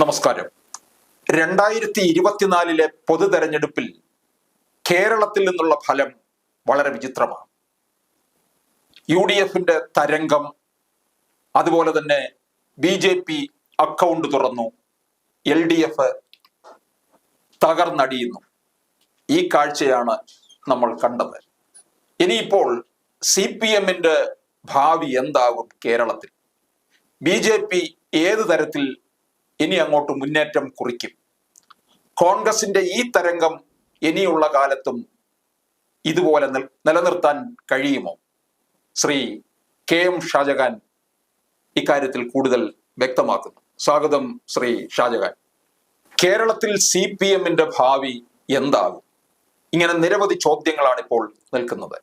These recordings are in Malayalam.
നമസ്കാരം. രണ്ടായിരത്തി ഇരുപത്തിനാലിലെ പൊതു തെരഞ്ഞെടുപ്പിൽ കേരളത്തിൽ നിന്നുള്ള ഫലം വളരെ വിചിത്രമാണ്. യു ഡി എഫിന്റെ തരംഗം അതുപോലെ തന്നെ ബി ജെ പി അക്കൗണ്ട് തുറന്നു എൽ ഡി എഫ് തകർന്നടിയുന്നു. ഈ കാഴ്ചയാണ് നമ്മൾ കണ്ടത്. ഇനിയിപ്പോൾ സി പി എമ്മിന്റെ ഭാവി എന്താകും കേരളത്തിൽ? ബി ജെ പി ഏത് തരത്തിൽ ഇനി അങ്ങോട്ട് മുന്നേറ്റം കുറിക്കും. കോൺഗ്രസിന്റെ ഈ തരംഗം ഇനിയുള്ള കാലത്തും ഇതുപോലെ നിലനിർത്താൻ കഴിയുമോ? ശ്രീ കെ എം ഷാജഹാൻ ഇക്കാര്യത്തിൽ കൂടുതൽ വ്യക്തമാക്കുന്നു. സ്വാഗതം ശ്രീ ഷാജഹാൻ. കേരളത്തിൽ സി പി എമ്മിന്റെ ഭാവി എന്താകും? ഇങ്ങനെ നിരവധി ചോദ്യങ്ങളാണ് ഇപ്പോൾ നിൽക്കുന്നത്.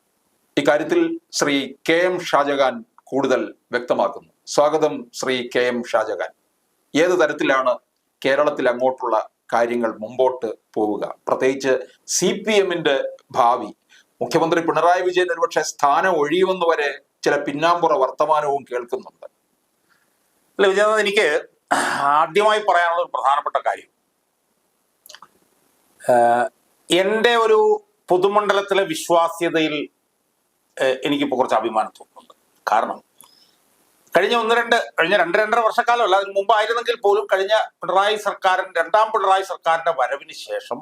ഇക്കാര്യത്തിൽ ശ്രീ കെ എം ഷാജഹാൻ കൂടുതൽ വ്യക്തമാക്കുന്നു. സ്വാഗതം ശ്രീ കെ എം ഷാജഹാൻ. ഏത് തരത്തിലാണ് കേരളത്തിൽ അങ്ങോട്ടുള്ള കാര്യങ്ങൾ മുമ്പോട്ട് പോവുക? പ്രത്യേകിച്ച് സി പി എമ്മിന്റെ ഭാവി. മുഖ്യമന്ത്രി പിണറായി വിജയൻ ഒരുപക്ഷെ സ്ഥാനം ഒഴിയുമെന്ന് വരെ ചില പിന്നാമ്പുറ വർത്തമാനവും കേൾക്കുന്നുണ്ട്. അല്ല വിജയനാഥ് എനിക്ക് ആദ്യമായി പറയാനുള്ള ഒരു പ്രധാനപ്പെട്ട കാര്യം. എന്റെ ഒരു പൊതുമണ്ഡലത്തിലെ വിശ്വാസ്യതയിൽ എനിക്കിപ്പോൾ കുറച്ച് അഭിമാനം തോന്നുന്നുണ്ട്. കാരണം കഴിഞ്ഞ ഒന്ന് രണ്ട് കഴിഞ്ഞ രണ്ട് രണ്ടര വർഷക്കാലമല്ല അതിന് മുമ്പായിരുന്നെങ്കിൽ പോലും കഴിഞ്ഞ പിണറായി സർക്കാരിന്റെ രണ്ടാം പിണറായി സർക്കാരിന്റെ വരവിന് ശേഷം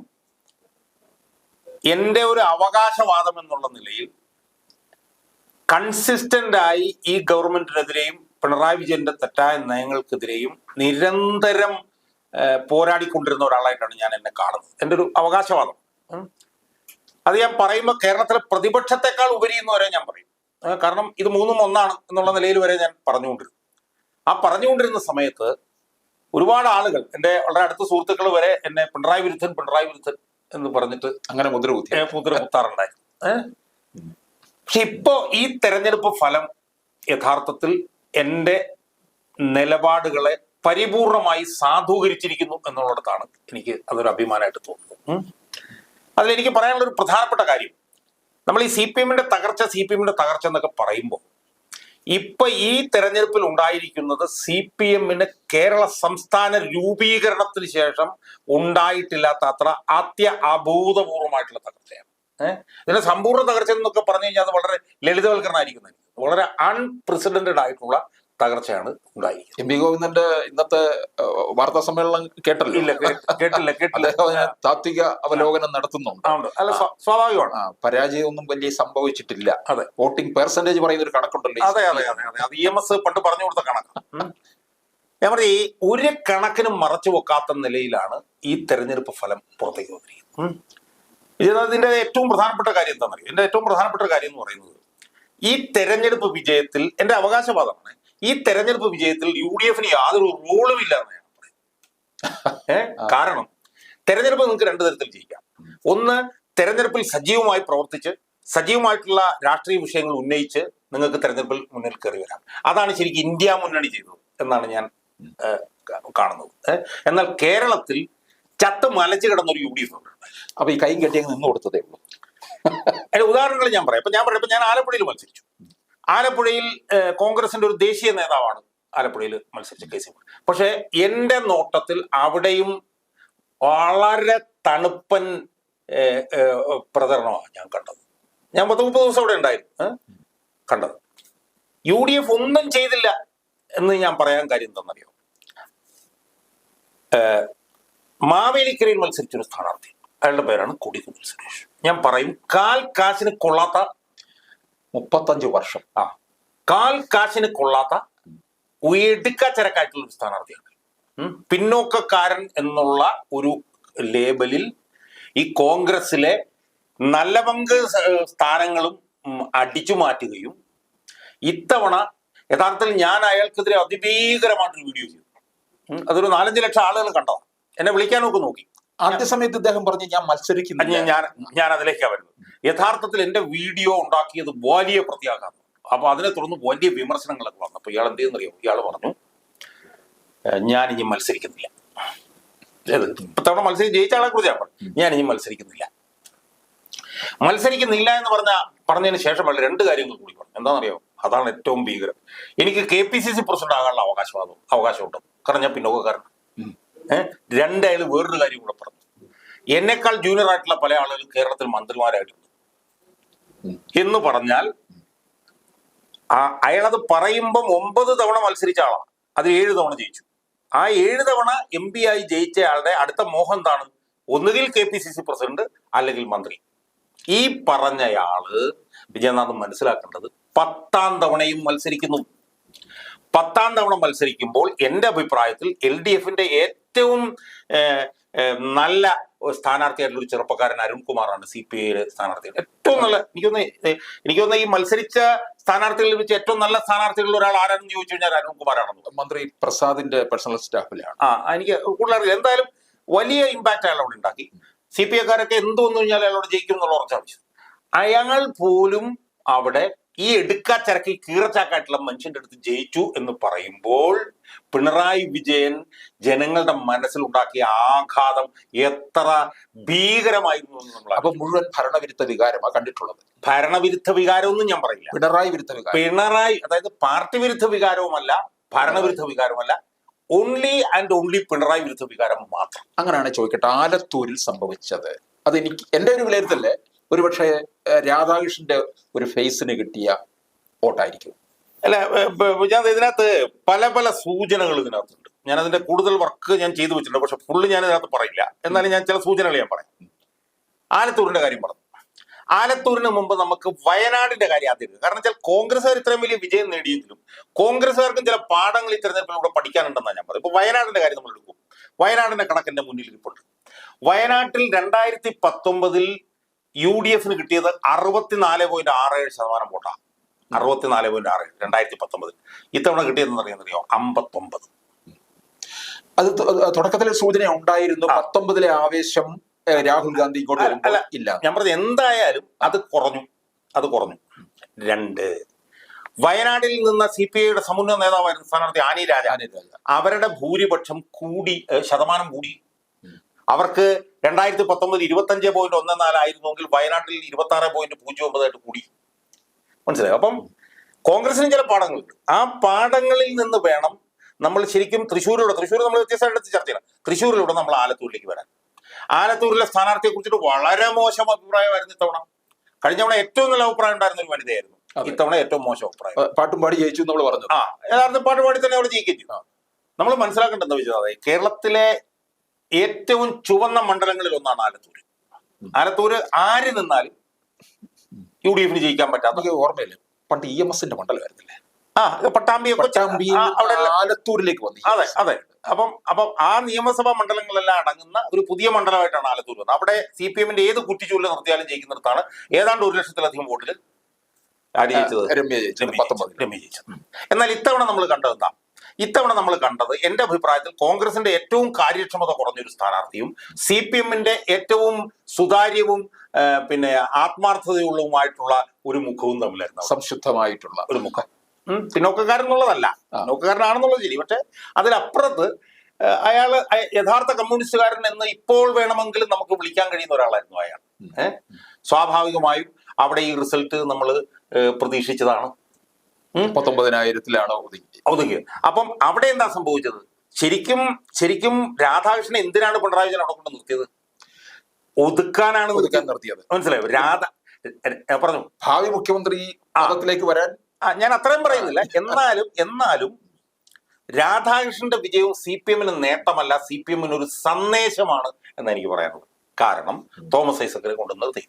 എന്റെ ഒരു അവകാശവാദം എന്നുള്ള നിലയിൽ കൺസിസ്റ്റന്റ് ആയി ഈ ഗവൺമെന്റിനെതിരെയും പിണറായി വിജയന്റെ തെറ്റായ നയങ്ങൾക്കെതിരെയും നിരന്തരം പോരാടിക്കൊണ്ടിരുന്ന ഒരാളായിട്ടാണ് ഞാൻ എന്നെ കാണുന്നത്. എന്റെ ഒരു അവകാശവാദം. അത് ഞാൻ പറയുമ്പോൾ കേരളത്തിലെ പ്രതിപക്ഷത്തെക്കാൾ ഉപരി എന്ന് വരെ ഞാൻ പറയും. കാരണം ഇത് മൂന്നും ഒന്നാണ് എന്നുള്ള നിലയിൽ വരെ ഞാൻ പറഞ്ഞുകൊണ്ടിരുന്നു. ആ പറഞ്ഞുകൊണ്ടിരുന്ന സമയത്ത് ഒരുപാട് ആളുകൾ എന്റെ വളരെ അടുത്ത സുഹൃത്തുക്കൾ വരെ എന്നെ പിണറായി വിരുദ്ധൻ പിണറായി വിരുദ്ധൻ എന്ന് പറഞ്ഞിട്ട് അങ്ങനെ മുദ്ര കുത്തി ഏഹ് മുദ്ര കുത്താറുണ്ടായിരുന്നു പക്ഷെ ഇപ്പോ ഈ തെരഞ്ഞെടുപ്പ് ഫലം യഥാർത്ഥത്തിൽ എന്റെ നിലപാടുകളെ പരിപൂർണമായി സാധൂകരിച്ചിരിക്കുന്നു എന്നുള്ളിടത്താണ് എനിക്ക് അതൊരു അഭിമാനമായിട്ട് തോന്നുന്നത്. അതിലെനിക്ക് പറയാനുള്ള ഒരു പ്രധാനപ്പെട്ട കാര്യം. നമ്മൾ ഈ സി പി എമ്മിന്റെ തകർച്ച സി പി എമ്മിന്റെ തകർച്ച എന്നൊക്കെ പറയുമ്പോൾ ഇപ്പൊ ഈ തെരഞ്ഞെടുപ്പിൽ ഉണ്ടായിരിക്കുന്നത് സി പി എമ്മിന് കേരള സംസ്ഥാന രൂപീകരണത്തിന് ശേഷം ഉണ്ടായിട്ടില്ലാത്ത അത്ര അത്യ അഭൂതപൂർവമായിട്ടുള്ള തകർച്ചയാണ്. ഏഹ് ഇതിന്റെ സമ്പൂർണ തകർച്ച എന്നൊക്കെ പറഞ്ഞു കഴിഞ്ഞാൽ അത് വളരെ ലളിതവൽക്കരണമായിരിക്കുന്നത് വളരെ അൺപ്രസിഡന്റഡ് ആയിട്ടുള്ള തകർച്ചയാണ് ഉണ്ടായിരിക്കുന്നത്. എം പി ഗോവിന്ദന്റെ ഇന്നത്തെ വാർത്താ സമ്മേളനം കേട്ടല്ലോ? ഇല്ല കേട്ടില്ല കേട്ടില്ല. താത്വിക അവലോകനം നടത്തുന്നുണ്ട്. അല്ല സ്വാഭാവികമാണ്. പരാജയമൊന്നും വലിയ സംഭവിച്ചിട്ടില്ല. അതെ. വോട്ടിംഗ് പെർസെന്റേജ് പറയുന്ന ഒരു കണക്കുണ്ടല്ലോ അതെ അതെ അതെ അതെ. അത് ഇ എം എസ് പണ്ട് പറഞ്ഞു കൊടുത്ത കണക്ക്. ഞാൻ ഈ ഒരു കണക്കിനും മറച്ചു വെക്കാത്ത നിലയിലാണ് ഈ തെരഞ്ഞെടുപ്പ് ഫലം പുറത്തേക്ക് വന്നിരിക്കുന്നത്. ഇതിന്റെ ഏറ്റവും പ്രധാനപ്പെട്ട കാര്യം എന്താണെന്നറിയാം? എന്റെ ഏറ്റവും പ്രധാനപ്പെട്ട കാര്യം എന്ന് പറയുന്നത് ഈ തെരഞ്ഞെടുപ്പ് വിജയത്തിൽ എന്റെ അവകാശവാദമാണ്. ഈ തെരഞ്ഞെടുപ്പ് വിജയത്തിൽ യു ഡി എഫിന് യാതൊരു റോളും ഇല്ല എന്ന് ഏഹ് കാരണം തെരഞ്ഞെടുപ്പ് നിങ്ങൾക്ക് രണ്ടു തരത്തിൽ ജയിക്കാം. ഒന്ന് തെരഞ്ഞെടുപ്പിൽ സജീവമായി പ്രവർത്തിച്ച് സജീവമായിട്ടുള്ള രാഷ്ട്രീയ വിഷയങ്ങൾ ഉന്നയിച്ച് നിങ്ങൾക്ക് തെരഞ്ഞെടുപ്പിൽ മുന്നിൽ കയറി വരാം. അതാണ് ശരിക്കും ഇന്ത്യ മുന്നണി ചെയ്തത് എന്നാണ് ഞാൻ കാണുന്നത്. എന്നാൽ കേരളത്തിൽ ചത്ത് മലച്ചു കിടന്നൊരു യു ഡി എഫ് ഉണ്ട്. അപ്പൊ ഈ കൈ കെട്ടിയങ്ങ് നിന്ന് കൊടുത്തതേ ഉള്ളൂ. അതിന്റെ ഉദാഹരണങ്ങൾ ഞാൻ പറയാം. ഇപ്പൊ ഞാൻ പറയാം. ഇപ്പൊ ഞാൻ ആലപ്പുഴയിൽ മത്സരിച്ചു. ആലപ്പുഴയിൽ കോൺഗ്രസിന്റെ ഒരു ദേശീയ നേതാവാണ് ആലപ്പുഴയിൽ മത്സരിച്ച കെ സി പക്ഷെ എന്റെ നോട്ടത്തിൽ അവിടെയും വളരെ തണുപ്പൻ പ്രചരണമാണ് ഞാൻ കണ്ടത്. ഞാൻ പത്ത് മുപ്പത് ദിവസം അവിടെ ഉണ്ടായിരുന്നു കണ്ടത്. യു ഡി എഫ് ഒന്നും ചെയ്തില്ല എന്ന് ഞാൻ പറയാൻ കാര്യം എന്താണെന്നറിയോ? ഏഹ്, മാവേലിക്കരയിൽ മത്സരിച്ചൊരു സ്ഥാനാർത്ഥി. അയാളുടെ പേരാണ് കൊടിക്കുന്നിൽ സുരേഷ്. ഞാൻ പറയും കാൽ കാശിന് കൊള്ളാത്ത മുപ്പത്തഞ്ച് വർഷം. ആ. കാൽ കാശിന് കൊള്ളാത്ത എടുക്കച്ചരക്കായിട്ടുള്ള ഒരു സ്ഥാനാർത്ഥിയാണ്. പിന്നോക്കക്കാരൻ എന്നുള്ള ഒരു ലേബലിൽ ഈ കോൺഗ്രസിലെ നല്ല പങ്ക് സ്ഥാനങ്ങളും അടിച്ചു മാറ്റുകയും ഇത്തവണ യഥാർത്ഥത്തിൽ ഞാൻ അയാൾക്കെതിരെ അതിഭീകരമായിട്ടൊരു വീഡിയോ ചെയ്തു. അതൊരു നാലഞ്ച് ലക്ഷം ആളുകൾ കണ്ടോ എന്നെ വിളിക്കാനൊക്കെ നോക്കി. ആദ്യ സമയത്ത് ഇദ്ദേഹം പറഞ്ഞു ഞാൻ മത്സരിക്കുന്നു ഞാൻ ഞാൻ ഞാൻ അതിലേക്കാണ് വരുന്നത്. യഥാർത്ഥത്തിൽ എന്റെ വീഡിയോ ഉണ്ടാക്കിയത് വലിയ പ്രത്യാഘാതം. അപ്പോൾ അതിനെ തുടർന്ന് വലിയ വിമർശനങ്ങളൊക്കെ വന്നു. അപ്പോൾ ഇയാൾ എന്ത് ചെയ്യുന്നറിയോ ഇയാൾ പറഞ്ഞു "ഏഹ്, ഞാൻ ഇനി മത്സരിക്കുന്നില്ല ഇത്തവണ മത്സരം ജയിച്ച ആളെ കുറിച്ച് ഞാൻ പറഞ്ഞു. ഞാൻ ഇനി മത്സരിക്കുന്നില്ല. മത്സരിക്കുന്നില്ല എന്ന് പറഞ്ഞ പറഞ്ഞതിന് ശേഷമല്ല രണ്ട് കാര്യങ്ങൾ കൂടി പറഞ്ഞു. എന്താണെന്നറിയോ? അതാണ് ഏറ്റവും ഭീകരം. എനിക്ക് K P C C president ആകാനുള്ള അവകാശവാദം അവകാശമുണ്ട്. കാരണം ഞാൻ പിന്നോക്കക്കാരൻ ഏഹ് രണ്ടയാൾ വേറൊരു കാര്യം കൂടെ പറഞ്ഞു. എന്നെക്കാൾ ജൂനിയർ ആയിട്ടുള്ള പല ആളുകൾ കേരളത്തിൽ മന്ത്രിമാരായിട്ടുണ്ട്. എന്ന് പറഞ്ഞാൽ അയാളത് പറയുമ്പം ഒമ്പത് തവണ മത്സരിച്ച ആളാണ് അത് ഏഴ് തവണ ജയിച്ചു. ആ ഏഴ് തവണ എം പി ആയി ജയിച്ച ആളുടെ അടുത്ത മോഹം എന്താണ്? ഒന്നുകിൽ K P C C president അല്ലെങ്കിൽ മന്ത്രി. ഈ പറഞ്ഞയാൾ വിജയനാഥ് മനസ്സിലാക്കേണ്ടത് പത്താം തവണയും മത്സരിക്കുന്നു. പത്താം തവണ മത്സരിക്കുമ്പോൾ എന്റെ അഭിപ്രായത്തിൽ എൽ ഡി എഫിന്റെ ഏറ്റവും നല്ല സ്ഥാനാർത്ഥിയായിട്ടുള്ള ഒരു ചെറുപ്പക്കാരൻ അരുൺകുമാറാണ് സി പി ഐയിലെ സ്ഥാനാർത്ഥി. ഏറ്റവും നല്ല എനിക്കൊന്ന് എനിക്കൊന്ന് ഈ മത്സരിച്ച സ്ഥാനാർത്ഥികളിൽ വെച്ച് ഏറ്റവും നല്ല സ്ഥാനാർത്ഥികളിൽ ഒരാൾ ആരാണെന്ന് ചോദിച്ചു കഴിഞ്ഞാൽ അരുൺകുമാറാണെന്ന് മന്ത്രി പ്രസാദിന്റെ പേഴ്സണൽ സ്റ്റാഫിലാണ് ആ എനിക്ക് കൂടുതൽ അറിയില്ല. എന്തായാലും വലിയ ഇമ്പാക്റ്റ് അയാൾ അവിടെ ഉണ്ടാക്കി. സി പി ഐക്കാരൊക്കെ എന്ത് വന്നു കഴിഞ്ഞാൽ അയാളോട് ജയിക്കും എന്നുള്ള ഉറച്ച ആവശ്യം അയാൾ പോലും അവിടെ ഈ എടുക്കാച്ചരക്കി കീറച്ചാക്കായിട്ടുള്ള മനുഷ്യന്റെ അടുത്ത് ജയിച്ചു എന്ന് പറയുമ്പോൾ പിണറായി വിജയൻ ജനങ്ങളുടെ മനസ്സിൽ ഉണ്ടാക്കിയ ആഘാതം എത്ര ഭീകരമായിരുന്നു നമ്മൾ അപ്പൊ മുഴുവൻ ഭരണവിരുദ്ധ വികാരമാണ് കണ്ടിട്ടുള്ളത്. ഭരണവിരുദ്ധ വികാരമൊന്നും ഞാൻ പറയില്ല. പിണറായി വിരുദ്ധ വികാരം. പിണറായി അതായത് പാർട്ടി വിരുദ്ധ വികാരവുമല്ല ഭരണവിരുദ്ധ വികാരവുമല്ല ഓൺലി ആൻഡ് ഓൺലി പിണറായി വിരുദ്ധ വികാരം മാത്രം. അങ്ങനെയാണ് ചോദിക്കട്ടെ ആലത്തൂരിൽ സംഭവിച്ചത്. അത് എനിക്ക് എന്റെ ഒരു വിലയിരുത്തല്ലേ ഒരുപക്ഷെ രാധാകൃഷ്ണന്റെ ഒരു ഫേസിന് കിട്ടിയ വോട്ടായിരിക്കും. അല്ല ഞാൻ ഇതിനകത്ത് പല പല സൂചനകൾ ഇതിനകത്തുണ്ട്. ഞാൻ അതിന്റെ കൂടുതൽ വർക്ക് ഞാൻ ചെയ്തു വെച്ചിട്ടുണ്ട് പക്ഷെ ഫുള്ള് ഞാൻ ഇതിനകത്ത് പറയില്ല. എന്നാലും ഞാൻ ചില സൂചനകൾ ഞാൻ പറയാം. ആലത്തൂരിന്റെ കാര്യം പറഞ്ഞു. ആലത്തൂരിന് മുമ്പ് നമുക്ക് വയനാടിന്റെ കാര്യം ആദ്യം. കാരണം വെച്ചാൽ കോൺഗ്രസ്സുകാർ ഇത്രയും വലിയ വിജയം നേടിയെങ്കിലും കോൺഗ്രസ്സുകാർക്കും ചില പാഠങ്ങൾ ഈ തെരഞ്ഞെടുപ്പിലൂടെ പഠിക്കാനുണ്ടെന്നാണ് ഞാൻ പറയുന്നത്. ഇപ്പൊ വയനാടിന്റെ കാര്യം നമ്മൾ എടുക്കും. വയനാടിന്റെ കണക്കിന്റെ മുന്നിൽ ഇപ്പോൾ വയനാട്ടിൽ രണ്ടായിരത്തി പത്തൊമ്പതിൽ യു ഡി എഫിന് കിട്ടിയത് അറുപത്തിനാല് പോയിന്റ് ആറ് ഏഴ് ശതമാനം വോട്ടാണ് അറുപത്തിനാല് പോയിന്റ് ആറ് രണ്ടായിരത്തി പത്തൊമ്പതിൽ ഇത്തവണ കിട്ടിയതെന്ന് അറിയാമെന്നറിയോ അമ്പത്തൊമ്പത്. അത് തുടക്കത്തിലെ സൂചന ഉണ്ടായിരുന്നു. പത്തൊമ്പതിലെ ആവേശം രാഹുൽ ഗാന്ധി ഇങ്ങോട്ട് ഇല്ല. ഞാൻ പറഞ്ഞത് എന്തായാലും അത് കുറഞ്ഞു. അത് കുറഞ്ഞു. രണ്ട്. വയനാട്ടിൽ നിന്ന് സി പി ഐയുടെ സമുന്നത നേതാവായിരുന്ന സ്ഥാനാർത്ഥി ആനി രാജ. അവരുടെ ഭൂരിപക്ഷം കൂടി ശതമാനം കൂടി. അവർക്ക് രണ്ടായിരത്തി പത്തൊമ്പത് ഇരുപത്തി അഞ്ച് പോയിന്റ് ഒന്ന് നാലായിരുന്നുവെങ്കിൽ വയനാട്ടിൽ ഇരുപത്തി ആറ് പോയിന്റ് പൂജ്യം ഒമ്പതായിട്ട് കൂടി. മനസ്സിലായോ? അപ്പം കോൺഗ്രസിനും ചില പാഠങ്ങളുണ്ട് ആ പാഠങ്ങളിൽ നിന്ന് വേണം നമ്മൾ ശരിക്കും തൃശ്ശൂരിലൂടെ തൃശ്ശൂർ നമ്മൾ വ്യത്യസ്തമായിട്ട് ചർച്ച ചെയ്യണം. തൃശ്ശൂരിലൂടെ നമ്മൾ ആലത്തൂരിലേക്ക് വരാൻ. ആലത്തൂരിലെ സ്ഥാനാർത്ഥിയെ കുറിച്ചിട്ട് വളരെ മോശം അഭിപ്രായമായിരുന്നു ഇത്തവണ. കഴിഞ്ഞ തവണ ഏറ്റവും നല്ല അഭിപ്രായം ഉണ്ടായിരുന്ന ഒരു വനിതയായിരുന്നു. ഇത്തവണ ഏറ്റവും മോശം അഭിപ്രായം. പാട്ടും പാടി ജയിച്ചു നമ്മൾ പറഞ്ഞു. ആ യഥാർത്ഥ പാട്ട് പാടി തന്നെ അവിടെ ചെയ്തു. നമ്മൾ മനസ്സിലാക്കേണ്ടെന്ന് എന്താ വെച്ചാൽ കേരളത്തിലെ ഏറ്റവും ചുവന്ന മണ്ഡലങ്ങളിൽ ഒന്നാണ് ആലത്തൂർ ആലത്തൂര് ആര് നിന്നാലും യു ഡി എഫിന് ജയിക്കാൻ പറ്റാത്ത ഓർമ്മയില്ല? പണ്ട് ഇ എം എസിന്റെ മണ്ഡലമായിരുന്നില്ലേ ആ പട്ടാമ്പി പട്ടാമ്പി അവിടെ ആലത്തൂരിലേക്ക് വന്നു. അതെ അതെ. അപ്പം അപ്പം ആ നിയമസഭാ മണ്ഡലങ്ങളെല്ലാം അടങ്ങുന്ന ഒരു പുതിയ മണ്ഡലമായിട്ടാണ് ആലത്തൂർ വന്നത് അവിടെ സി പി എമ്മിന്റെ ഏത് കുറ്റിച്ചൂരിൽ നിർത്തിയാലും ജയിക്കുന്നിടത്താണ് ഏതാണ്ട് ഒരു ലക്ഷത്തിലധികം വോട്ടിൽ ആര് ജയിച്ചത് രമ്യ ജയിച്ചു രമ്യ ജയിച്ചത്. രമ്യ ജയിച്ചത്. എന്നാൽ ഇത്തവണ നമ്മൾ കണ്ടെത്താം ഇത്തവണ നമ്മൾ കണ്ടത് എന്റെ അഭിപ്രായത്തിൽ കോൺഗ്രസിന്റെ ഏറ്റവും കാര്യക്ഷമത കുറഞ്ഞൊരു സ്ഥാനാർത്ഥിയും സി പി എമ്മിന്റെ ഏറ്റവും സുതാര്യവും പിന്നെ ആത്മാർത്ഥതയുള്ളതുമായിട്ടുള്ള ഒരു മുഖവും തമ്മിലായിരുന്നു. സംശുദ്ധമായിട്ടുള്ള ഒരു മുഖം. പിന്നോക്കക്കാരൻ എന്നുള്ളതല്ല. പിന്നോക്കക്കാരനാണെന്നുള്ളത് ശരി. പക്ഷെ അതിലപ്പുറത്ത് അയാൾ യഥാർത്ഥ കമ്മ്യൂണിസ്റ്റുകാരൻ എന്ന് ഇപ്പോൾ വേണമെങ്കിലും നമുക്ക് വിളിക്കാൻ കഴിയുന്ന ഒരാളായിരുന്നു അയാൾ. സ്വാഭാവികമായും അവിടെ ഈ റിസൾട്ട് നമ്മൾ പ്രതീക്ഷിച്ചതാണ്. പത്തൊമ്പതിനായിരത്തിലാണ് ഒതുങ്ങി ഒതുങ്ങി അപ്പം അവിടെ എന്താ സംഭവിച്ചത്? ശരിക്കും ശരിക്കും രാധാകൃഷ്ണൻ എന്തിനാണ് പിണറായി വിജയൻ അവിടെ കൊണ്ട് നിർത്തിയത്? ഒതുക്കാനാണ് ഒതുക്കാൻ നിർത്തിയത്. മനസ്സിലായോ? രാധ പറഞ്ഞു. ഭാവി മുഖ്യമന്ത്രി പദത്തിലേക്ക് വരാൻ ആ ഞാൻ അത്രയും പറയുന്നില്ല. എന്നാലും എന്നാലും രാധാകൃഷ്ണന്റെ വിജയവും സി പി എമ്മിന് നേട്ടമല്ല സി പി എമ്മിന് ഒരു സന്ദേശമാണ് എന്ന് എനിക്ക് പറയാനുള്ളത്. കാരണം തോമസ് ഐസക്കിനെ കൊണ്ടു നിർത്തി.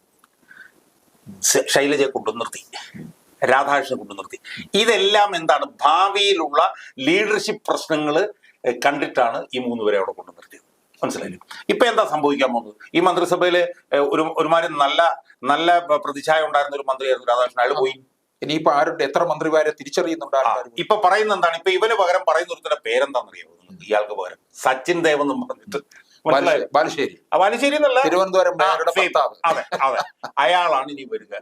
ശൈലജയെ കൊണ്ടു നിർത്തി. രാധാകൃഷ്ണനെ കൊണ്ടു നിർത്തി. ഇതെല്ലാം എന്താണ്? ഭാവിയിലുള്ള ലീഡർഷിപ്പ് പ്രശ്നങ്ങൾ കണ്ടിട്ടാണ് ഈ മൂന്ന് പേരെ അവിടെ കൊണ്ടു നിർത്തിയത്. മനസ്സിലായില്ലേ? ഇപ്പൊ എന്താ സംഭവിക്കാൻ പോകുന്നത്? ഈ മന്ത്രിസഭയിൽ ഒരു ഒരുമാതിരി നല്ല നല്ല പ്രതിച്ഛായ ഉണ്ടായിരുന്ന ഒരു മന്ത്രിയായിരുന്നു രാധാകൃഷ്ണൻ. അയാൾ പോയി. ഇനിയിപ്പോ ആരുടെ എത്ര മന്ത്രിമാരെ തിരിച്ചറിയുന്നുണ്ട് ഇപ്പൊ പറയുന്ന എന്താണ്? ഇപ്പൊ ഇവന് പകരം പറയുന്ന ഒരുത്തന്റെ പേരെന്താണെന്നറിയാമോ? ഇയാൾക്ക് പകരം. സച്ചിൻ ദേവ് എന്നും പറഞ്ഞിട്ട്? ബാലുശ്ശേരി. ബാലുശ്ശേരി എന്നല്ല. തിരുവനന്തപുരം അതെ അതെ. അയാളാണ് ഇനി വരിക?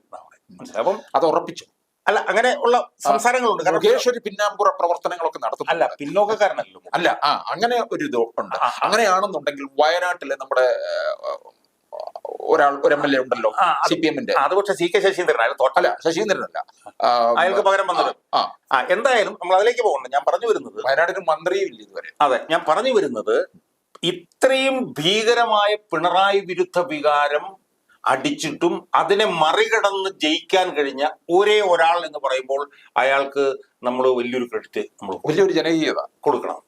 അപ്പം അത് ഉറപ്പിച്ചു. അല്ല അങ്ങനെ ഉള്ള സംസാരങ്ങളുണ്ട്. മുകേഷ് ഒരു പിന്നാമ്പുറ പ്രവർത്തനങ്ങളൊക്കെ നടത്തും അല്ല പിന്നോക്കക്കാരനല്ലോ അല്ല ആ അങ്ങനെ ഒരു ഇത് ഉണ്ട്. അങ്ങനെയാണെന്നുണ്ടെങ്കിൽ വയനാട്ടിലെ നമ്മുടെ ഒരാൾ ഒരു എം എൽ എ ഉണ്ടല്ലോ സി പി എമ്മിന്റെ. അത് പക്ഷെ സി കെ ശശീന്ദ്രൻ. അയാൾ തോട്ടല്ല അല്ല ശശീന്ദ്രനല്ല. അയാൾക്ക് പകരം വന്നത്. ആ എന്തായാലും നമ്മൾ അതിലേക്ക് പോകണ്ട. ഞാൻ പറഞ്ഞു വരുന്നത് വയനാടിന് മന്ത്രിയും ഇല്ല ഇതുവരെ. അതെ ഞാൻ പറഞ്ഞു വരുന്നത് ഇത്രയും ഭീകരമായ പിണറായി വിരുദ്ധ വികാരം അടിച്ചിട്ടും അതിനെ മറികടന്ന് ജയിക്കാൻ കഴിഞ്ഞ ഒരേ ഒരാൾ എന്ന് പറയുമ്പോൾ അയാൾക്ക് നമ്മൾ വലിയൊരു ക്രെഡിറ്റ് നമ്മൾ വലിയൊരു ജനകീയത. കൊടുക്കണം.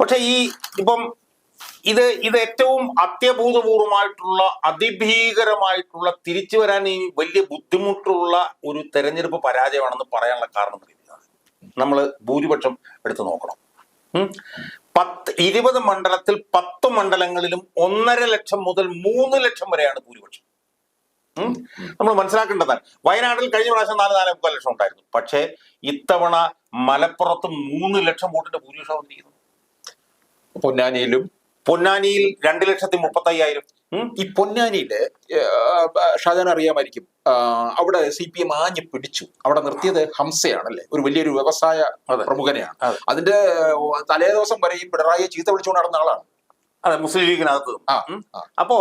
പക്ഷെ ഈ ഇപ്പം ഇത് ഇത് ഏറ്റവും അത്യഭൂതപൂർവമായിട്ടുള്ള അതിഭീകരമായിട്ടുള്ള തിരിച്ചു വരാൻ ഈ വലിയ ബുദ്ധിമുട്ടുള്ള ഒരു തെരഞ്ഞെടുപ്പ് പരാജയമാണെന്ന് പറയാനുള്ള കാരണം നമ്മൾ ഭൂരിപക്ഷം എടുത്തു നോക്കണം. പത്ത് ഇരുപത് മണ്ഡലത്തിൽ പത്ത് മണ്ഡലങ്ങളിലും ഒന്നര ലക്ഷം മുതൽ മൂന്ന് ലക്ഷം വരെയാണ് ഭൂരിപക്ഷം. നമ്മൾ മനസ്സിലാക്കേണ്ടതാണ്. വയനാട്ടിൽ കഴിഞ്ഞ പ്രാവശ്യം നാല് നാല് മുക്കാൽ ലക്ഷം ഉണ്ടായിരുന്നു. പക്ഷേ ഇത്തവണ മലപ്പുറത്ത് മൂന്ന് ലക്ഷം വോട്ടിന്റെ ഭൂരിപക്ഷം വന്നിരിക്കുന്നു. പൊന്നാനിയിലും? പൊന്നാനിയിൽ രണ്ട് ലക്ഷത്തി മുപ്പത്തി അയ്യായിരം ഈ പൊന്നാനിയിൽ ഷാജാൻ അറിയാമായിരിക്കും. അവിടെ സി പി എം ആഞ്ഞ് പിടിച്ചു. അവിടെ നിർത്തിയത് ഹംസയാണല്ലേ? ഒരു വലിയൊരു വ്യവസായ. പ്രമുഖനെയാണ്. അതിന്റെ തലേ ദിവസം വരെ ഈ പിണറായിയെ ചീത്ത വിളിച്ചുകൊണ്ട് നടന്ന ആളാണ്. അതെ മുസ്ലിം ലീഗിനകത്ത്. അപ്പോ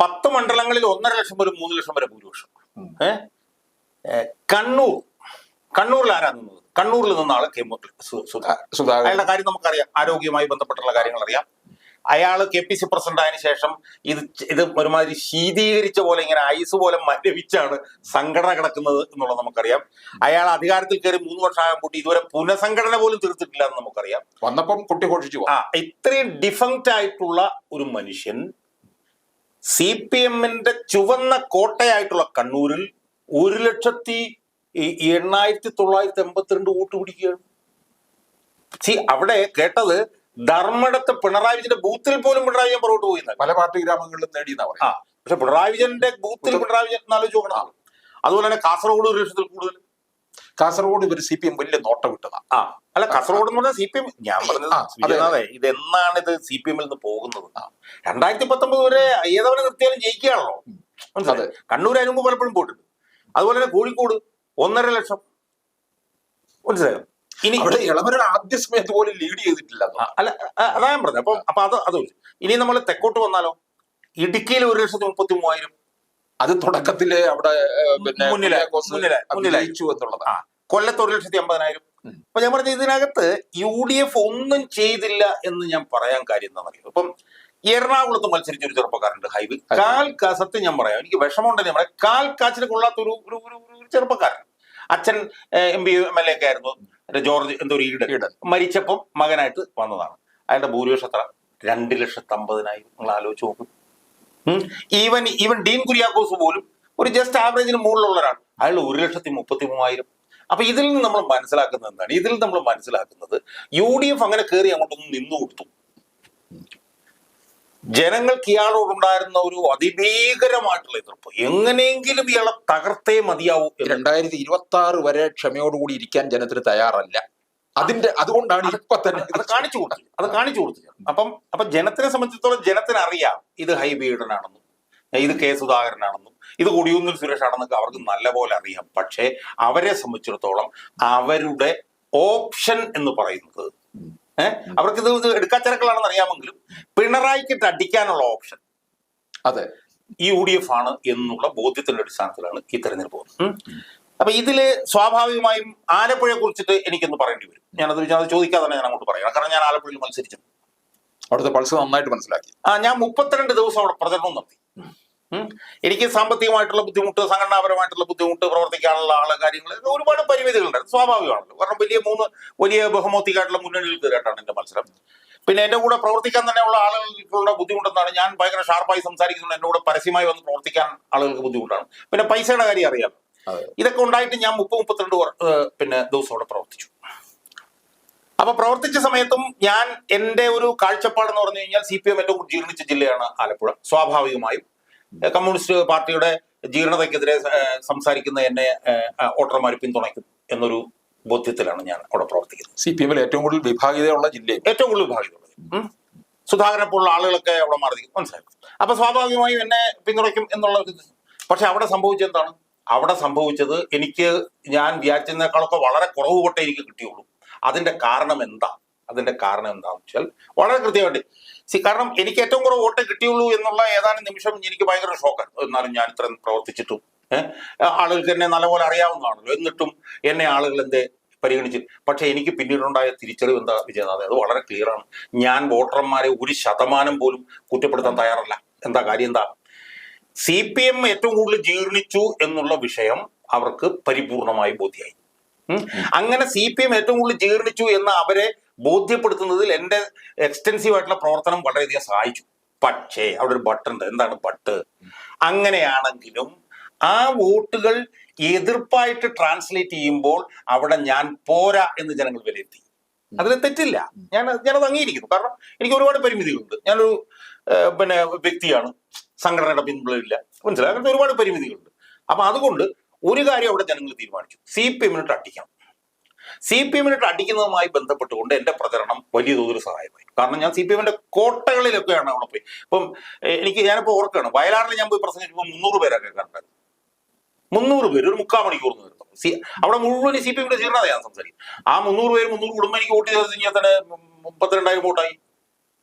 പത്ത് മണ്ഡലങ്ങളിൽ ഒന്നര ലക്ഷം വരെ മൂന്ന് ലക്ഷം വരെ ഭൂരിപക്ഷം. കണ്ണൂർ. കണ്ണൂരിൽ ആരാ നിന്നത്? കണ്ണൂരിൽ നിന്നാണ് ആൾ കെ സുധാകരൻ. സുധാകരൻ. അയാളുടെ കാര്യം നമുക്കറിയാം. ആരോഗ്യവുമായി ബന്ധപ്പെട്ടുള്ള കാര്യങ്ങൾ അറിയാം അയാൾ കെ പി സി പ്രസിഡന്റ് ആയതിനു ശേഷം ഇത് ഇത് ഒരുമാതിരി ശീതീകരിച്ച പോലെ ഇങ്ങനെ ഐസ് പോലെ മരവിച്ചാണ് സംഘടന കിടക്കുന്നത് എന്നുള്ളത് നമുക്കറിയാം. അയാൾ അധികാരത്തിൽ കയറി മൂന്ന് വർഷമാകുമ്പോൾ ഇതുവരെ പുനഃസംഘടന പോലും തീർത്തിട്ടില്ല എന്ന് നമുക്കറിയാം. വന്നപ്പം കുട്ടി ഘോഷിച്ചു ആ ഇത്രയും ഡിഫങ്റ്റ് ആയിട്ടുള്ള ഒരു മനുഷ്യൻ സി പി എമ്മിന്റെ ചുവന്ന കോട്ടയായിട്ടുള്ള കണ്ണൂരിൽ ഒരു ലക്ഷത്തി എണ്ണായിരത്തി തൊള്ളായിരത്തി എൺപത്തിരണ്ട് വോട്ട് പിടിക്കുകയാണ്. സി അവിടെ കേട്ടത് ധർമ്മടത്ത് പിണറായി വിജയന്റെ ബൂത്തിൽ പോലും പിണറായി വിജയൻ പുറകോട്ട് പോയി പല പാർട്ടി ഗ്രാമങ്ങളിലും നേടിയെന്നാ ആ പറയാം പക്ഷെ പിണറായി വിജയന്റെ ബൂത്തിൽ പിണറായി വിജയൻ ആലോചിച്ച് നോക്കണം. അതുപോലെ തന്നെ കാസർഗോഡ് ഒരു ലക്ഷത്തിൽ കൂടുതൽ. കാസർഗോഡ് ഇവർ സി പി എം വലിയ നോട്ടം വിട്ടതാ. ആ അല്ല കാസർഗോഡ് എന്ന് പറഞ്ഞാൽ സി പി എം ഞാൻ പറഞ്ഞത് അതെ. ഇത് എന്നാണ് ഇത് സി പി എമ്മിൽ നിന്ന് പോകുന്നത്? രണ്ടായിരത്തി പത്തൊമ്പത് വരെ ഏതവണ നിർത്തിയാലും ജയിക്കുകയാണല്ലോ. മനസ്സിലായോ? കണ്ണൂർ അനുമ്പ് പലപ്പോഴും പോയിട്ടുണ്ട്. അതുപോലെ തന്നെ കോഴിക്കോട് ഒന്നര ലക്ഷം. മനസ്സിലായോ? ഇനി അവിടെ ഇളവരൻ ആദ്യ സമയത്ത് പോലും ലീഡ് ചെയ്തിട്ടില്ല അല്ല അതാ ഞാൻ പറഞ്ഞത്. അപ്പൊ അപ്പൊ അത് അത് ഒഴിച്ച്. ഇനി നമ്മൾ തെക്കോട്ട് വന്നാലോ? ഇടുക്കിയിൽ ഒരു ലക്ഷത്തി മുപ്പത്തി മൂവായിരം. അത് തുടക്കത്തിൽ അവിടെ പിന്നെ എന്നുള്ളത് കൊല്ലത്ത് ഒരു ലക്ഷത്തി അമ്പതിനായിരം. അപ്പൊ ഞാൻ പറഞ്ഞ ഇതിനകത്ത് യു ഡി എഫ് ഒന്നും ചെയ്തില്ല എന്ന് ഞാൻ പറയാൻ കാര്യം എന്താണെന്നറിയോ ഇപ്പം എറണാകുളത്ത് മത്സരിച്ച ഒരു ചെറുപ്പക്കാരുണ്ട് അതെ. കാൽ സത്യം ഞാൻ പറയാം. എനിക്ക് വിഷമമുണ്ടെന്ന് ഞാൻ പറയാം. കാൽ കാച്ചിന് കൊള്ളാത്ത ഒരു ഒരു ചെറുപ്പക്കാരൻ. അച്ഛൻ M P M L A ഒക്കെ ആയിരുന്നു. ജോർജ് എന്തോ ഒരു ഈടൻ ഈടൻ. മരിച്ചപ്പം മകനായിട്ട് വന്നതാണ്. അയാളുടെ ഭൂരിപക്ഷം എത്ര രണ്ട് ലക്ഷത്തി അമ്പതിനായിരം നിങ്ങൾ ആലോചിച്ച് നോക്കും. ഈവൻ ഈവൻ ഡീൻ കുര്യാക്കോസ് പോലും ഒരു ജസ്റ്റ് ആവറേജിന് മുകളിലുള്ളവരാണ്. അയാൾ ഒരു ലക്ഷത്തി മുപ്പത്തി മൂവായിരം അപ്പൊ ഇതിൽ നിന്ന് നമ്മൾ മനസ്സിലാക്കുന്നത് എന്താണ്? ഇതിൽ നമ്മൾ മനസ്സിലാക്കുന്നത് യു ഡി എഫ് അങ്ങനെ കയറി അങ്ങോട്ടൊന്ന് നിന്നു കൊടുത്തു. ജനങ്ങൾക്ക് ഇയാളോടുണ്ടായിരുന്ന ഒരു അതിഭീകരമായിട്ടുള്ള എതിർപ്പ്. എങ്ങനെയെങ്കിലും ഇയാളെ തകർത്തേ മതിയാവൂ രണ്ടായിരത്തി ഇരുപത്തി ആറ് വരെ ക്ഷമയോടുകൂടി ഇരിക്കാൻ ജനത്തിന് തയ്യാറല്ല. അതിന്റെ അതുകൊണ്ടാണ് ഇപ്പൊ തന്നെ അത് കാണിച്ചു കൊടുത്തു അത് കാണിച്ചു കൊടുത്തു അപ്പം അപ്പൊ ജനത്തിനെ സംബന്ധിച്ചിടത്തോളം ജനത്തിന് അറിയാം ഇത് ഹൈബീഡനാണെന്നും ഇത് കെ സുധാകരനാണെന്നും ഇത് കൊടിയൂന്നിൽ സുരേഷാണെന്നൊക്കെ അവർക്ക് നല്ലപോലെ അറിയാം. പക്ഷേ അവരെ സംബന്ധിച്ചിടത്തോളം അവരുടെ ഓപ്ഷൻ എന്ന് പറയുന്നത് ഏഹ് അവർക്ക് ഇത് എടുക്കാച്ചരക്കളാണെന്ന് അറിയാമെങ്കിലും പിണറായിക്കിട്ട് അടിക്കാനുള്ള ഓപ്ഷൻ അതെ. ഈ യു ഡി എഫ് ആണ് എന്നുള്ള ബോധ്യത്തിന്റെ അടിസ്ഥാനത്തിലാണ് ഈ തെരഞ്ഞെടുപ്പ് പോകുന്നത്. അപ്പൊ ഇതിൽ സ്വാഭാവികമായും ആലപ്പുഴയെ കുറിച്ചിട്ട് എനിക്കൊന്ന് പറയേണ്ടി വരും. ഞാനത് അത് ചോദിക്കാതെ തന്നെ ഞാൻ അങ്ങോട്ട് പറയാം. കാരണം ഞാൻ ആലപ്പുഴയിൽ മത്സരിച്ചു. അവിടുത്തെ പൾസ് നന്നായിട്ട് മനസ്സിലാക്കി. ആ ഞാൻ മുപ്പത്തിരണ്ട് ദിവസം അവിടെ പ്രചരണം നടത്തി. എനിക്ക് സാമ്പത്തികമായിട്ടുള്ള ബുദ്ധിമുട്ട് സംഘടനാപരമായിട്ടുള്ള ബുദ്ധിമുട്ട് പ്രവർത്തിക്കാനുള്ള ആളെ കാര്യങ്ങൾ ഒരുപാട് പരിമിതികളുണ്ട്. സ്വാഭാവികമാണല്ലോ. കാരണം വലിയ മൂന്ന് വലിയ ബഹുമോത്തിക്കായിട്ടുള്ള മുന്നണിയിൽ കയറിയിട്ടാണ് എന്റെ മത്സരം. പിന്നെ എന്റെ കൂടെ പ്രവർത്തിക്കാൻ തന്നെയുള്ള ആളുകൾക്കുള്ള ബുദ്ധിമുട്ടെന്നാണ് ഞാൻ ഭയങ്കര ഷാർപ്പായി സംസാരിക്കുന്നുണ്ട്. എന്റെ കൂടെ പരസ്യമായി വന്ന് പ്രവർത്തിക്കാൻ ആളുകൾക്ക് ബുദ്ധിമുട്ടാണ്. പിന്നെ പൈസയുടെ കാര്യം അറിയാം. ഇതൊക്കെ ഉണ്ടായിട്ട് ഞാൻ മുപ്പത് മുപ്പത്തിരണ്ട് പിന്നെ ദിവസം അവിടെ പ്രവർത്തിച്ചു. അപ്പൊ പ്രവർത്തിച്ച സമയത്തും ഞാൻ എന്റെ ഒരു കാഴ്ചപ്പാടെന്ന് പറഞ്ഞു കഴിഞ്ഞാൽ സി പി എം ഏറ്റവും ജീർണിച്ച ജില്ലയാണ് ആലപ്പുഴ. സ്വാഭാവികമായും കമ്മ്യൂണിസ്റ്റ് പാർട്ടിയുടെ ജീർണതയ്ക്കെതിരെ സംസാരിക്കുന്ന എന്നെ വോട്ടർമാർ പിന്തുണയ്ക്കും എന്നൊരു ബോധ്യത്തിലാണ് ഞാൻ അവിടെ പ്രവർത്തിക്കുന്നത്. സി പി എമ്മിൽ ഏറ്റവും കൂടുതൽ വിഭാഗീയതയുള്ള ജില്ല ഏറ്റവും കൂടുതൽ വിഭാഗീയതയുള്ള. സുധാകരനെ പോലുള്ള ആളുകളൊക്കെ അവിടെ മാറി മനസ്സിലാക്കും അപ്പൊ സ്വാഭാവികമായും എന്നെ പിന്തുണയ്ക്കും എന്നുള്ള പക്ഷെ അവിടെ സംഭവിച്ചത് എന്താണ്? അവിടെ സംഭവിച്ചത് എനിക്ക് ഞാൻ വിചാരിച്ചതിനേക്കാളൊക്കെ വളരെ കുറവ് വോട്ടേ എനിക്ക് കിട്ടിയുള്ളൂ. അതിന്റെ കാരണം എന്താ? അതിന്റെ കാരണം എന്താണെന്ന് വെച്ചാൽ വളരെ കൃത്യമായിട്ട് സി കാരണം എനിക്ക് ഏറ്റവും കുറവ് വോട്ട് കിട്ടിയുള്ളൂ എന്നുള്ള ഏതാനും നിമിഷം എനിക്ക് ഭയങ്കര ഷോക്ക്. എന്നാലും ഞാൻ ഇത്രയും പ്രവർത്തിച്ചിട്ടും ആളുകൾക്ക് എന്നെ നല്ലപോലെ അറിയാവുന്നതാണല്ലോ. എന്നിട്ടും എന്നെ ആളുകൾ എന്തേ പരിഗണിച്ച്. പക്ഷെ എനിക്ക് പിന്നീടുണ്ടായ തിരിച്ചറിവ് എന്താ വിജയനാഥ് അത് വളരെ ക്ലിയർ ആണ്. ഞാൻ വോട്ടർമാരെ ഒരു ശതമാനം പോലും കുറ്റപ്പെടുത്താൻ തയ്യാറല്ല. എന്താ കാര്യം? എന്താ? സി പി എം ഏറ്റവും കൂടുതൽ ജീർണിച്ചു എന്നുള്ള വിഷയം അവർക്ക് പരിപൂർണമായി ബോധ്യമായി അങ്ങനെ സി പി എം ഏറ്റവും കൂടുതൽ ജീർണിച്ചു എന്ന് അവരെ ബോധ്യപ്പെടുത്തുന്നതിൽ എന്റെ എക്സ്റ്റൻസീവ് ആയിട്ടുള്ള പ്രവർത്തനം വളരെയധികം സഹായിച്ചു. പക്ഷേ അവിടെ ഒരു ബട്ട് ഉണ്ട്. എന്താണ് ബട്ട് അങ്ങനെയാണെങ്കിലും ആ വോട്ടുകൾ എതിർപ്പായിട്ട് ട്രാൻസ്ലേറ്റ് ചെയ്യുമ്പോൾ അവിടെ ഞാൻ പോരാ എന്ന് ജനങ്ങൾ വിലയിരുത്തി. അതിൽ തെറ്റില്ല. ഞാൻ ഞാനത് അംഗീകരിക്കുന്നു. കാരണം എനിക്ക് ഒരുപാട് പരിമിതികളുണ്ട്. ഞാനൊരു പിന്നെ വ്യക്തിയാണ്. സംഘടനയുടെ പിന്തുണയില്ല മനസ്സിലായി? അങ്ങനത്തെ ഒരുപാട് പരിമിതികളുണ്ട്. അപ്പൊ അതുകൊണ്ട് ഒരു കാര്യം അവിടെ ജനങ്ങൾ തീരുമാനിച്ചു. സി പി എമ്മിനോട്ട് അടിക്കണം സി പി എമ്മിനിട്ട് അടിക്കുന്നതുമായി ബന്ധപ്പെട്ടുകൊണ്ട് എന്റെ പ്രചരണം വലിയ തോതിൽ സഹായമായി. കാരണം ഞാൻ സി പി എമ്മിന്റെ കോട്ടകളിലൊക്കെയാണ് അവിടെ പോയി. ഇപ്പം എനിക്ക് ഞാനിപ്പോൾ ഓർക്കുകയാണ് വയലാറിൽ ഞാൻ പോയി പ്രസംഗിച്ചപ്പോൾ മുന്നൂറ് പേരൊക്കെ കണ്ടായിരുന്നു മുന്നൂറ് പേര് ഒരു മുക്കാൽ മണിക്കൂർ നിർത്തും സി അവിടെ മുഴുവൻ സി പി എമ്മിന്റെ ജീർണതയാണ് സംസാരിക്കും. ആ മുന്നൂറ് പേര് മുന്നൂറ് കുടുംബം എനിക്ക് വോട്ട് ചെയ്ത് കഴിഞ്ഞാൽ തന്നെ മുപ്പത്തിരണ്ടായിരം വോട്ടായി.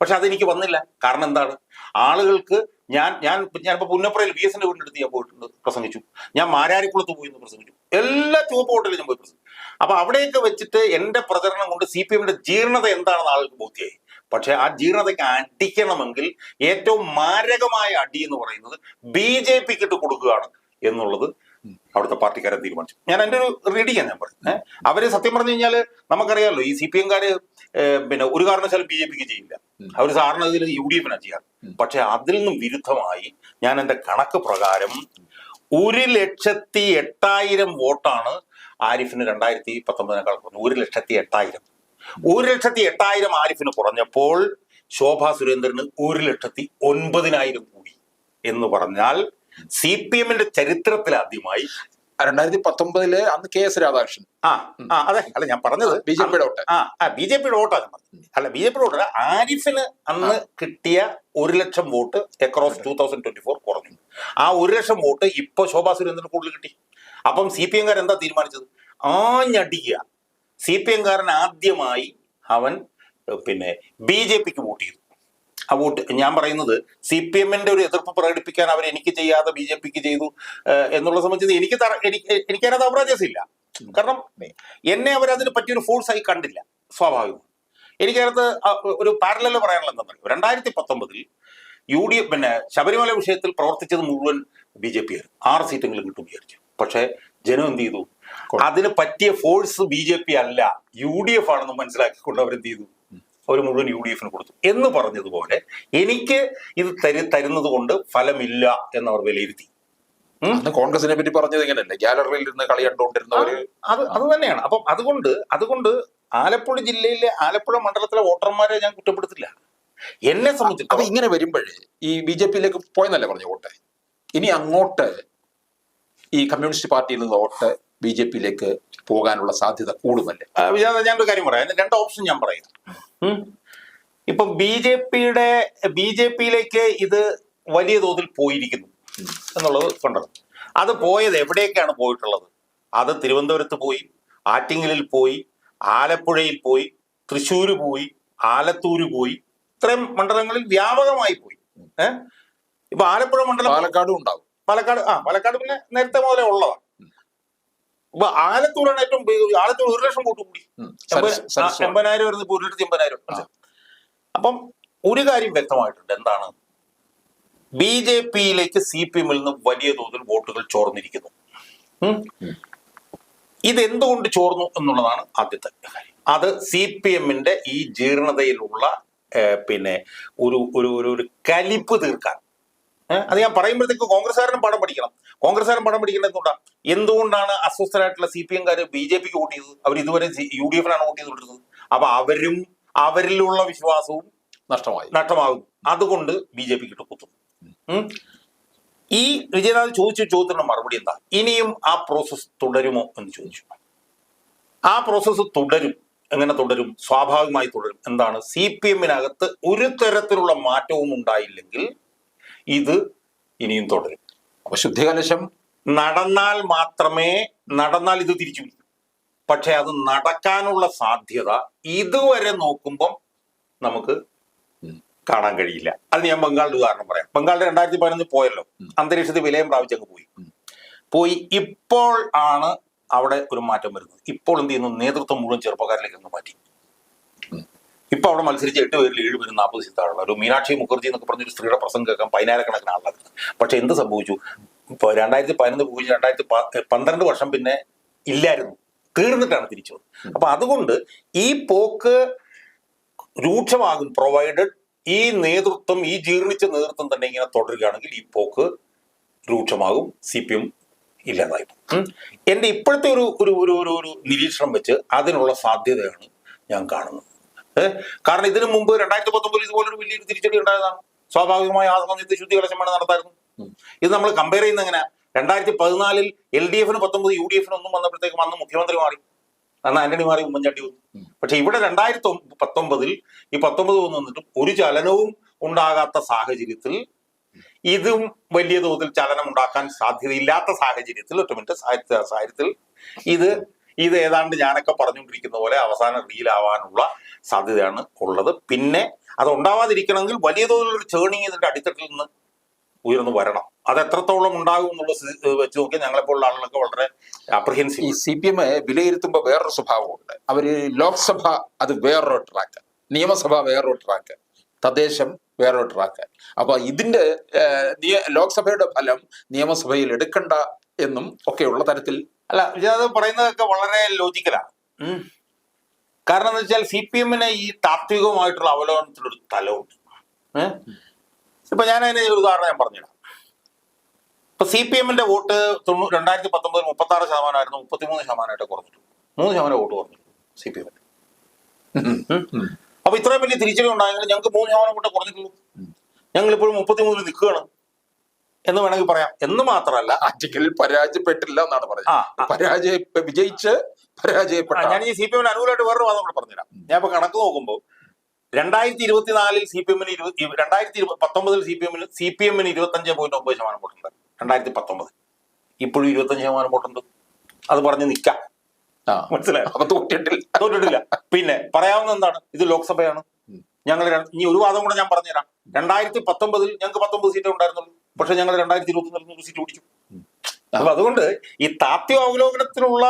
പക്ഷെ അതെനിക്ക് വന്നില്ല. കാരണം എന്താണ്? ആളുകൾക്ക് ഞാൻ ഞാൻ ഞാനിപ്പോൾ പുന്നപ്പുറയിൽ ബി എസിന്റെ വീടിന്റെ അടുത്ത് ഞാൻ പോയിട്ടുണ്ട് പ്രസംഗിച്ചു. ഞാൻ മാരാരിക്കുളത്ത് പോയി എന്ന് പ്രസംഗിച്ചു. എല്ലാ ചുവപ്പ് വോട്ടിലും ഞാൻ പോയി പ്രസംഗിച്ചു. അപ്പൊ അവിടെയൊക്കെ വെച്ചിട്ട് എന്റെ പ്രചരണം കൊണ്ട് സി പി എമ്മിന്റെ ജീർണത എന്താണെന്ന് ആൾക്ക് ബോധ്യമായി പക്ഷെ ആ ജീർണതയ്ക്ക് അടിക്കണമെങ്കിൽ ഏറ്റവും മാരകമായ അടി എന്ന് പറയുന്നത് ബി ജെ പിക്ക് ഇട്ട് കൊടുക്കുകയാണ് എന്നുള്ളത് അവിടുത്തെ പാർട്ടിക്കാരെ തീരുമാനിച്ചു. ഞാൻ എന്റെ ഒരു റീഡിങ് ഞാൻ ഏഹ് അവർ സത്യം പറഞ്ഞു കഴിഞ്ഞാൽ നമുക്കറിയാമല്ലോ ഈ സി പി എംകാര് പിന്നെ ഒരു കാരണവശാലും ബി ജെ പിക്ക് ചെയ്യില്ല. അവർ സാറിന് ഇതിൽ യു ഡി എഫിനാണ് ചെയ്യാറ്. പക്ഷെ അതിൽ നിന്നും വിരുദ്ധമായി ഞാൻ എന്റെ കണക്ക് പ്രകാരം ഒരു ലക്ഷത്തി എട്ടായിരം വോട്ടാണ് ആരിഫിന് രണ്ടായിരത്തി പത്തൊമ്പതിനേക്കാൾ കുറഞ്ഞു ഒരു ലക്ഷത്തി എട്ടായിരം. ഒരു ലക്ഷത്തി എട്ടായിരം ആരിഫിന് കുറഞ്ഞപ്പോൾ ശോഭാ സുരേന്ദ്രന് ഒരു ലക്ഷത്തി ഒൻപതിനായിരം കൂടി എന്ന് പറഞ്ഞാൽ സി പി എമ്മിന്റെ ചരിത്രത്തിൽ ആദ്യമായി രണ്ടായിരത്തി പത്തൊമ്പതിൽ അന്ന് കെ എസ് രാധാകൃഷ്ണൻ. ആ ആ അതെ അല്ല ഞാൻ പറഞ്ഞത് ബി ജെ പിയുടെ വോട്ട്. ആ ആ ബി ജെ പിയുടെ വോട്ടാണ് അല്ല ബി ജെ പിയുടെ വോട്ടല്ല ആരിഫിന് അന്ന് കിട്ടിയ ഒരു ലക്ഷം vote across two thousand twenty four കുറഞ്ഞു. ആ ഒരു ലക്ഷം വോട്ട് ഇപ്പൊ ശോഭാ സുരേന്ദ്രന് കൂടുതൽ കിട്ടി. അപ്പം സി പി എംകാർ എന്താ തീരുമാനിച്ചത്? ആഞ്ഞടിക്കുക. സി പി എംകാരൻ ആദ്യമായി അവൻ പിന്നെ ബി ജെ പിക്ക് വോട്ട് ചെയ്തു. ആ വോട്ട് ഞാൻ പറയുന്നത് സി പി എമ്മിന്റെ ഒരു എതിർപ്പ് പ്രകടിപ്പിക്കാൻ അവർ എനിക്ക് ചെയ്യാതെ ബി ജെ പിക്ക് ചെയ്തു എന്നുള്ള സംബന്ധിച്ച് എനിക്ക് എനിക്കതിനകത്ത് അപരാജസം ഇല്ല. കാരണം എന്നെ അവർ അതിന് പറ്റിയൊരു ഫോഴ്സ് ആയി കണ്ടില്ല സ്വാഭാവികം എനിക്കതിനകത്ത് ഒരു പാരലല് പറയാനുള്ള എന്താ പറയുക രണ്ടായിരത്തി പത്തൊമ്പതിൽ യു ഡി എഫ് പിന്നെ ശബരിമല വിഷയത്തിൽ പ്രവർത്തിച്ചത് മുഴുവൻ ബി ജെ പി ആയിരുന്നു. ആറ് സീറ്റെങ്കിലും കിട്ടും വിചാരിച്ചു. പക്ഷേ ജനം എന്ത് ചെയ്തു? അതിന് പറ്റിയ ഫോഴ്സ് ബി ജെ പി അല്ല യു ഡി എഫ് ആണെന്ന് മനസ്സിലാക്കിക്കൊണ്ട് അവരെന്ത് ചെയ്തു? അവർ മുഴുവൻ യു ഡി എഫിന് കൊടുത്തു. എന്ന് പറഞ്ഞതുപോലെ എനിക്ക് ഇത് തരു തരുന്നത് കൊണ്ട് ഫലമില്ല എന്നവർ വിലയിരുത്തി. കോൺഗ്രസിനെ പറ്റി പറഞ്ഞത് ഇങ്ങനെയല്ലേ ഗാലറിയിൽ ഇരുന്ന് കളി കണ്ടുകൊണ്ടിരുന്നവര്. അത് അത് തന്നെയാണ്. അപ്പം അതുകൊണ്ട് അതുകൊണ്ട് ആലപ്പുഴ ജില്ലയിലെ ആലപ്പുഴ മണ്ഡലത്തിലെ വോട്ടർമാരെ ഞാൻ കുറ്റപ്പെടുത്തില്ല. എന്നെ അപ്പൊ സംബന്ധിച്ചിടത്തോളം ഇങ്ങനെ വരുമ്പോഴേ ഈ ബി ജെ പിയിലേക്ക് പോയെന്നല്ലേ പറഞ്ഞു വോട്ട്? ഇനി അങ്ങോട്ട് ഈ കമ്മ്യൂണിസ്റ്റ് പാർട്ടിയിൽ നിന്ന് വോട്ട് ബി ജെ പിയിലേക്ക് പോകാനുള്ള സാധ്യത കൂടുമല്ലേ ഞാനൊരു കാര്യം പറയാം. രണ്ട് ഓപ്ഷൻ ഞാൻ പറയാം. ഇപ്പൊ ബി ജെ പിയുടെ ബി ജെ പിയിലേക്ക് ഇത് വലിയ തോതിൽ പോയിരിക്കുന്നു എന്നുള്ളത് കണ്ടത് അത് പോയത് എവിടേക്കാണ് പോയിട്ടുള്ളത്? അത് തിരുവനന്തപുരത്ത് പോയി ആറ്റിങ്ങലിൽ പോയി ആലപ്പുഴയിൽ പോയി തൃശ്ശൂര് പോയി ആലത്തൂര് പോയി ഇത്രയും മണ്ഡലങ്ങളിൽ വ്യാപകമായി പോയി. ഏഹ് ഇപ്പൊ ആലപ്പുഴ മണ്ഡലം പാലക്കാടും ഉണ്ടാവും. പാലക്കാട് ആ പാലക്കാട് പിന്നെ നേരത്തെ മുതലേ ഉള്ളതാണ്. ഇപ്പൊ ആലത്തൂരാണ് ഏറ്റവും ആലത്തൂർ ഒരു ലക്ഷം വോട്ട് കൂടി. എൺപതിനായിരം വരുന്നത് ഇപ്പൊ ഒരു ലക്ഷത്തി എൺപതിനായിരം അപ്പം ഒരു കാര്യം വ്യക്തമായിട്ടുണ്ട്. എന്താണ്? ബി ജെ പിയിലേക്ക് സി പി എമ്മിൽ നിന്ന് വലിയ തോതിൽ വോട്ടുകൾ ചോർന്നിരിക്കുന്നു. ഇതെന്തുകൊണ്ട് ചോർന്നു എന്നുള്ളതാണ് ആദ്യത്തെ കാര്യം. അത് സി പി എമ്മിന്റെ ഈ ജീർണതയിലുള്ള പിന്നെ ഒരു ഒരു ഒരു കലിപ്പ് തീർക്കാൻ. അത് ഞാൻ പറയുമ്പോഴത്തേക്ക് കോൺഗ്രസ്സുകാരനും പടം പഠിക്കണം കോൺഗ്രസ്സുകാരൻ പടം പഠിക്കേണ്ടത് എന്തുകൊണ്ടാണ് എന്തുകൊണ്ടാണ് അസ്വസ്ഥരായിട്ടുള്ള സി പി എംകാർ ബി ജെ പിക്ക് വോട്ട് ചെയ്തത്? അവർ ഇതുവരെ യു ഡി എഫിനാണ് വോട്ട് ചെയ്ത് ചെയ്തുകൊണ്ടിരുന്നത്. അപ്പൊ അവരും അവരിലുള്ള വിശ്വാസവും നഷ്ടമായി. നഷ്ടമാകും. അതുകൊണ്ട് ബി ജെ പിക്ക് കുത്തും. ഈ വിജയനാഥ് ചോദിച്ച ചോദ്യത്തിന് മറുപടി എന്താ? ഇനിയും ആ പ്രോസസ്സ് തുടരുമോ എന്ന് ചോദിച്ചു. ആ പ്രോസസ്സ് തുടരും. എങ്ങനെ തുടരും? സ്വാഭാവികമായി തുടരും. എന്താണ്? സി പി എമ്മിനകത്ത് ഒരു തരത്തിലുള്ള മാറ്റവും ഉണ്ടായില്ലെങ്കിൽ ഇത് ഇനിയും തുടരും. അപ്പൊ ശുദ്ധികലശം നടന്നാൽ മാത്രമേ നടന്നാൽ ഇത് തിരിച്ചു പിടിക്കൂ പക്ഷെ അത് നടക്കാനുള്ള സാധ്യത ഇതുവരെ നോക്കുമ്പം നമുക്ക് കാണാൻ കഴിയില്ല. അത് ഞാൻ ബംഗാളിന്റെ ഉദാഹരണം പറയാം. ബംഗാളിൽ രണ്ടായിരത്തി പതിനൊന്ന് പോയല്ലോ അന്തരീക്ഷത്തിൽ വിലയം പ്രാപിച്ചങ്ങ് പോയി. പോയി. ഇപ്പോൾ ആണ് അവിടെ ഒരു മാറ്റം വരുന്നത്. ഇപ്പോൾ എന്ത് ചെയ്യുന്നു? നേതൃത്വം മുഴുവൻ ചെറുപ്പക്കാരിലേക്ക് അങ്ങ് മാറ്റി. ഇപ്പൊ അവിടെ മത്സരിച്ച എട്ട് പേരിൽ ഏഴ് പേരും നാൽപ്പത് സീറ്റാണുള്ള ഒരു മീനാക്ഷി മുഖർജി എന്നൊക്കെ പറഞ്ഞൊരു സ്ത്രീയുടെ പ്രസംഗം കേൾക്കാൻ പതിനായിരക്കണക്കിന് ആളാണ് പക്ഷെ എന്ത് സംഭവിച്ചു? ഇപ്പൊ രണ്ടായിരത്തി പതിനൊന്ന് പൂജ്യം രണ്ടായിരത്തി പന്ത്രണ്ട് വർഷം പിന്നെ ഇല്ലായിരുന്നു. തീർന്നിട്ടാണ് തിരിച്ചു വന്നത്. അപ്പൊ അതുകൊണ്ട് ഈ പോക്ക് രൂക്ഷമാകും. പ്രൊവൈഡഡ് ഈ നേതൃത്വം ഈ ജീർണിച്ച നേതൃത്വം തന്നെ ഇങ്ങനെ തുടരുകയാണെങ്കിൽ ഈ പോക്ക് രൂക്ഷമാകും സി പി എം ഇല്ലാതായി എന്റെ എന്റെ ഇപ്പോഴത്തെ ഒരു ഒരു ഒരു ഒരു നിരീക്ഷണം വെച്ച് അതിനുള്ള സാധ്യതയാണ് ഞാൻ കാണുന്നത്. കാരണം ഇതിനു മുമ്പ് രണ്ടായിരത്തി പത്തൊമ്പതിൽ ഇതുപോലൊരു വലിയൊരു തിരിച്ചടി ഉണ്ടായതാണ്. സ്വാഭാവികമായി ആ സമയത്ത് ശുദ്ധി കലശമാണ് നടത്തായിരുന്നു ഇത് നമ്മൾ കമ്പയർ ചെയ്യുന്ന എങ്ങനെ രണ്ടായിരത്തി പതിനാലിൽ എൽ ഡി എഫിന് പത്തൊമ്പത് യു ഡി എഫിന് ഒന്നും വന്നപ്പോഴത്തേക്കും അന്ന് മുഖ്യമന്ത്രി മാറി. അന്ന് ആന്റണി മാറി ഉമ്മൻചാണ്ടി വന്നു. പക്ഷെ ഇവിടെ രണ്ടായിരത്തി പത്തൊമ്പതിൽ ഈ പത്തൊമ്പത് വന്നു വന്നിട്ടും ഒരു ചലനവും ഉണ്ടാകാത്ത സാഹചര്യത്തിൽ ഇതും വലിയ തോതിൽ ചലനം ഉണ്ടാക്കാൻ സാധ്യതയില്ലാത്ത സാഹചര്യത്തിൽ ഒറ്റ മിനിറ്റ് സാഹിത്യ സാഹചര്യത്തിൽ ഇത് ഇത് ഏതാണ്ട് ഞാനൊക്കെ പറഞ്ഞുകൊണ്ടിരിക്കുന്ന പോലെ അവസാനം റീലാവാനുള്ള സാധ്യതയാണ് ഉള്ളത്. പിന്നെ അത് ഉണ്ടാവാതിരിക്കണമെങ്കിൽ വലിയ തോതിലുള്ള ചേണിങ് ഇതിന്റെ അടിത്തട്ടിൽ നിന്ന് ഉയർന്നു വരണം. അത് എത്രത്തോളം ഉണ്ടാകും എന്നുള്ള സ്ഥിതി വെച്ച് നോക്കിയാൽ ഞങ്ങളെപ്പോലുള്ള ആളുകളൊക്കെ വളരെ ഈ അപ്രഹെൻസീവ് സി പി എം വിലയിരുത്തുമ്പോൾ വേറൊരു സ്വഭാവമുണ്ട്. അവർ ലോക്സഭ അത് വേറൊരു ട്രാക്ക് നിയമസഭ വേറൊരു ട്രാക്ക് തദ്ദേശം വേറൊരു ട്രാക്ക് അപ്പൊ ഇതിന്റെ ലോക്സഭയുടെ ഫലം നിയമസഭയിൽ എടുക്കണ്ട എന്നും ഒക്കെയുള്ള തരത്തിൽ അല്ല ഇത് പറയുന്നതൊക്കെ വളരെ ലോജിക്കലാണ് കാരണം എന്ന് വെച്ചാൽ സി പി എമ്മിനെ ഈ താത്വികമായിട്ടുള്ള അവലോകനത്തിലൊരു തലമുണ്ട്. ഏഹ് ഇപ്പൊ ഞാൻ അതിന് ഒരു ഉദാഹരണം ഞാൻ പറഞ്ഞിടാം ഇപ്പൊ സി പി എമ്മിന്റെ വോട്ട് തൊണ്ണൂ രണ്ടായിരത്തി പത്തൊമ്പതിൽ മുപ്പത്തി ആറ് ശതമാനമായിരുന്നു മുപ്പത്തിമൂന്ന് ശതമാനമായിട്ട് കുറഞ്ഞിട്ടുള്ളൂ മൂന്ന് ശതമാനം വോട്ട് കുറഞ്ഞിട്ടുള്ളൂ സി പി എമ്മിന് അപ്പൊ ഇത്രയും വലിയ തിരിച്ചടി ഉണ്ടായെങ്കിൽ ഞങ്ങൾക്ക് മൂന്ന് ശതമാനം വോട്ട് കുറഞ്ഞിട്ടുള്ളൂ. ഞങ്ങൾ ഇപ്പോഴും മുപ്പത്തിമൂന്നിൽ നിൽക്കുകയാണ് എന്ന് വേണമെങ്കിൽ പറയാം. എന്ന് മാത്രമല്ല ആറ്റിക്കലിൽ പരാജയപ്പെട്ടില്ല എന്നാണ് പറയുന്നത്. പരാജയ വിജയിച്ച് പരാജയപ്പെട്ട ഞാൻ ഈ സി പി എമ്മിന് അനുകൂലമായിട്ട് വേറൊരു വാദം കൂടെ പറഞ്ഞുതരാം. ഞാൻ ഇപ്പൊ കണക്ക് നോക്കുമ്പോൾ രണ്ടായിരത്തി ഇരുപത്തിനാലിൽ സി പി എമ്മിന് ഇരുപത്തി രണ്ടായിരത്തി പത്തൊമ്പതിൽ സി പി എമ്മിന് സി പി എമ്മിന് ഇരുപത്തഞ്ച് പോയിന്റ് ഒമ്പത് ശതമാനം വോട്ടുണ്ട്. രണ്ടായിരത്തി പത്തൊമ്പത് ഇപ്പോഴും ഇരുപത്തഞ്ച് ശതമാനം വോട്ടുണ്ട്. അത് പറഞ്ഞ് നിൽക്കാം. മനസ്സിലായോ? തോറ്റിട്ടില്ല. തോറ്റിട്ടില്ല. പിന്നെ പറയാവുന്ന എന്താണ്? ഇത് ലോക്സഭയാണ്. ഞങ്ങൾ ഇനി ഒരു വാദം കൂടെ ഞാൻ പറഞ്ഞുതരാം. രണ്ടായിരത്തി പത്തൊമ്പതിൽ ഞങ്ങൾക്ക് പത്തൊമ്പത് സീറ്റ് ഉണ്ടായിരുന്നുള്ളൂ. പക്ഷെ ഞങ്ങൾ രണ്ടായിരത്തി ഇരുപത്തി നൂറ് സീറ്റ് പിടിച്ചു. അപ്പൊ അതുകൊണ്ട് ഈ താത്വിക അവലോകനത്തിനുള്ള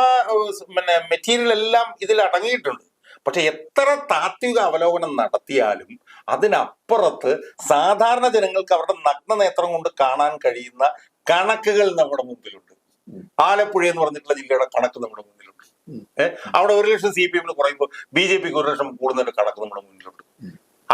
പിന്നെ മെറ്റീരിയൽ എല്ലാം ഇതിൽ അടങ്ങിയിട്ടുണ്ട്. പക്ഷെ എത്ര താത്വിക അവലോകനം നടത്തിയാലും അതിനപ്പുറത്ത് സാധാരണ ജനങ്ങൾക്ക് അവരുടെ നഗ്ന നേത്രം കൊണ്ട് കാണാൻ കഴിയുന്ന കണക്കുകൾ നമ്മുടെ മുമ്പിലുണ്ട്. ആലപ്പുഴ എന്ന് പറഞ്ഞിട്ടുള്ള ജില്ലയുടെ കണക്ക് നമ്മുടെ മുന്നിലുണ്ട് ഏഹ് അവിടെ ഒരു ലക്ഷം സി പി എമ്മിന് കുറയുമ്പോൾ ബി ജെ പിക്ക് ഒരു ലക്ഷം കൂടുന്നതിന്റെ കണക്ക് നമ്മുടെ മുന്നിലുണ്ട്.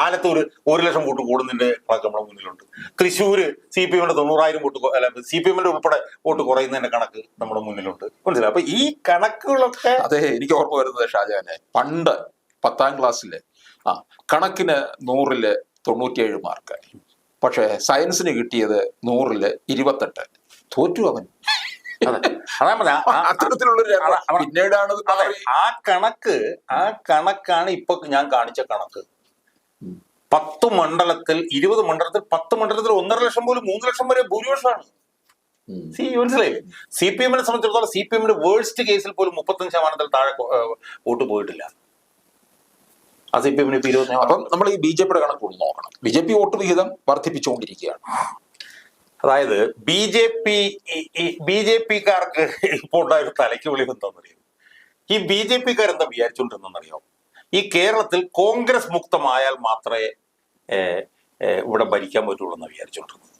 ആലത്തൂര് ഒരു ലക്ഷം വോട്ട് കൂടുന്നതിന്റെ കണക്ക് നമ്മുടെ മുന്നിലുണ്ട്. തൃശ്ശൂർ സി പി എമ്മിന്റെ തൊണ്ണൂറായിരം വോട്ട് അല്ലെങ്കിൽ അല്ല സി പി എമ്മിന്റെ ഉൾപ്പെടെ വോട്ട് കുറയുന്നതിന്റെ കണക്ക് നമ്മുടെ മുന്നിലുണ്ട്. മനസ്സിലായി? അപ്പൊ ഈ കണക്കുകളൊക്കെ അതെ എനിക്ക് ഓർമ്മ വരുന്നത് ഷാജാനെ പണ്ട് പത്താം ക്ലാസ്സിലെ ആ കണക്കിന് നൂറിൽ തൊണ്ണൂറ്റിയേഴ് മാർക്ക് പക്ഷെ സയൻസിന് കിട്ടിയത് നൂറിൽ ഇരുപത്തെട്ട്. തോറ്റു അവൻ. പിന്നീടാണ്. ആ കണക്ക് ആ കണക്കാണ് ഇപ്പൊ ഞാൻ കാണിച്ച കണക്ക്. പത്ത് മണ്ഡലത്തിൽ ഇരുപത് മണ്ഡലത്തിൽ പത്ത് മണ്ഡലത്തിൽ ഒന്നര ലക്ഷം പോലും മൂന്ന് ലക്ഷം വരെ ഭൂരിപക്ഷമാണ്. മനസ്സിലായി സി മനസ്സിലായില്ലേ സി പി എമ്മിനെ സംബന്ധിച്ചിടത്തോളം സി പി എമ്മിന്റെ വേഴ്സ്റ്റ് കേസിൽ പോലും മുപ്പത്തഞ്ച് ശതമാനത്തിൽ താഴെ വോട്ട് പോയിട്ടില്ല. ആ സി പി എമ്മിന് ഇപ്പൊ അപ്പം നമ്മൾ ഈ ബി ജെ പിയുടെ കണക്ക് ഒന്ന് നോക്കണം. ബി ജെ പി വോട്ട് വിഹിതം വർദ്ധിപ്പിച്ചുകൊണ്ടിരിക്കുകയാണ്. അതായത് B J P B J പിക്കാർക്ക് ഇപ്പോൾ ഉണ്ടായ ഒരു തലയ്ക്ക് വിളി എന്താണെന്നറിയോ ഈ ബി ജെ പിക്കാർ എന്താ വിചാരിച്ചുകൊണ്ടിരുന്നറിയോ ഈ കേരളത്തിൽ കോൺഗ്രസ് മുക്തമായാൽ മാത്രമേ ഇവിടെ ഭരിക്കാൻ പറ്റുള്ളൂ എന്ന് വിചാരിച്ചുകൊണ്ടിരുന്നത്.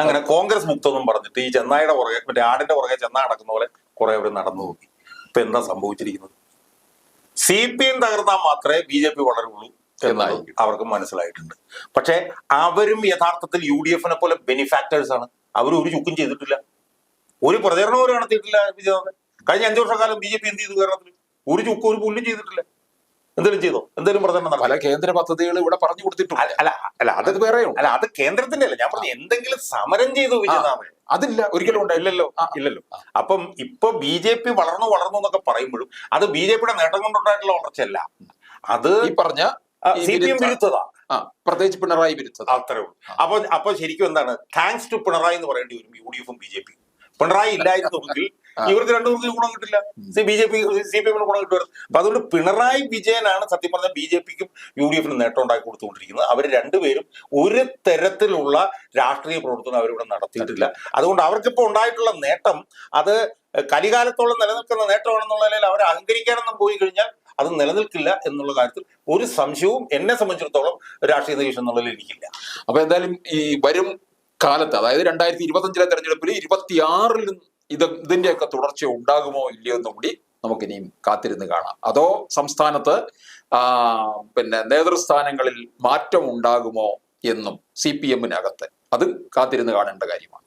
അങ്ങനെ കോൺഗ്രസ് മുക്തമെന്നും പറഞ്ഞിട്ട് ഈ ചെന്നായുടെ പുറകെ മറ്റേ ആടിന്റെ പുറകെ ചെന്ന നടക്കുന്ന പോലെ കുറെ അവർ നടന്നു നോക്കി. ഇപ്പൊ എന്താ സംഭവിച്ചിരിക്കുന്നത്? സി പി എം തകർന്നാൽ മാത്രമേ ബി ജെ പി വളരുള്ളൂ എന്നായി. അവർക്ക് മനസ്സിലായിട്ടുണ്ട്. പക്ഷെ അവരും യഥാർത്ഥത്തിൽ യു ഡി എഫിനെ പോലെ ബെനിഫാക്ടേഴ്സ് ആണ്. അവർ ഒരു ചുക്കും ചെയ്തിട്ടില്ല. ഒരു പ്രചരണവും ഒരു നടത്തിയിട്ടില്ല വിജയനാഥൻ കഴിഞ്ഞ അഞ്ചു വർഷക്കാലം ബി ജെ പി എന്ത് ചെയ്തു കേരളത്തിൽ? ഒരു ചുക്കും ഒരു പുല്ലും ചെയ്തിട്ടില്ല. എന്തെങ്കിലും ചെയ്തോ? എന്തെങ്കിലും പ്രചരണം പല കേന്ദ്ര പദ്ധതികൾ ഇവിടെ പറഞ്ഞു കൊടുത്തിട്ടുണ്ട്. അല്ല അല്ല അത് വേറെ അല്ല അത് കേന്ദ്രത്തിന്റെ അല്ല ഞാൻ പറഞ്ഞു എന്തെങ്കിലും സമരം ചെയ്തു അതില്ല ഒരിക്കലും ഉണ്ടോ. ഇല്ലല്ലോ. ഇല്ലല്ലോ. അപ്പം ഇപ്പൊ ബി ജെ പി വളർന്നു വളർന്നു എന്നൊക്കെ പറയുമ്പോഴും അത് ബി ജെ പിയുടെ നേട്ടം കൊണ്ടുണ്ടായിട്ടുള്ള വളർച്ചയല്ല. അത് ഈ പറഞ്ഞ സി പി എം വിരുദ്ധ- വിരുദ്ധത. പ്രത്യേകിച്ച് പിണറായി വിരുദ്ധത. അത്രേ ഉള്ളൂ. അപ്പൊ അപ്പൊ ശരിക്കും എന്താണ്? താങ്ക്സ് ടു പിണറായി എന്ന് പറയേണ്ടി വരും യു ഡി എഫും ബി ജെ പിയും. പിണറായി ഇല്ലായിരുന്നുവെങ്കിൽ ഇവർക്ക് രണ്ടു മൂന്ന് ഗുണം കിട്ടില്ല. B J P C P എമ്മിന് ഗുണം കിട്ടുമായിരുന്നു. അപ്പൊ അതുകൊണ്ട് പിണറായി വിജയനാണ് സത്യം പറഞ്ഞാൽ ബി ജെ പിക്കും യു ഡി എഫിനും നേട്ടം ഉണ്ടാക്കി കൊടുത്തുകൊണ്ടിരിക്കുന്നത്. അവർ രണ്ടുപേരും ഒരു തരത്തിലുള്ള രാഷ്ട്രീയ പ്രവർത്തനം അവരിവിടെ നടത്തിയിട്ടില്ല. അതുകൊണ്ട് അവർക്കിപ്പോ ഉണ്ടായിട്ടുള്ള നേട്ടം അത് കലികാലത്തോളം നിലനിൽക്കുന്ന നേട്ടമാണെന്നുള്ള നിലയിൽ അവർ അഹങ്കരിക്കാനൊന്നും പോയി കഴിഞ്ഞാൽ അത് നിലനിൽക്കില്ല എന്നുള്ള കാര്യത്തിൽ ഒരു സംശയവും എന്നെ സംബന്ധിച്ചിടത്തോളം രാഷ്ട്രീയ നിരീക്ഷണം എന്നുള്ളതിൽ എനിക്കില്ല. അപ്പൊ എന്തായാലും ഈ വരും കാലത്ത് അതായത് രണ്ടായിരത്തി ഇരുപത്തഞ്ചിലെ തെരഞ്ഞെടുപ്പിൽ ഇരുപത്തിയാറിൽ ഇത് ഇതിന്റെയൊക്കെ തുടർച്ച ഉണ്ടാകുമോ ഇല്ലയോ എന്നും കൂടി നമുക്കിനിയും കാത്തിരുന്ന് കാണാം. അതോ സംസ്ഥാനത്ത് പിന്നെ നേതൃസ്ഥാനങ്ങളിൽ മാറ്റം ഉണ്ടാകുമോ എന്നും സി പി എമ്മിനകത്ത്. അത് കാത്തിരുന്ന് കാണേണ്ട കാര്യമാണ്.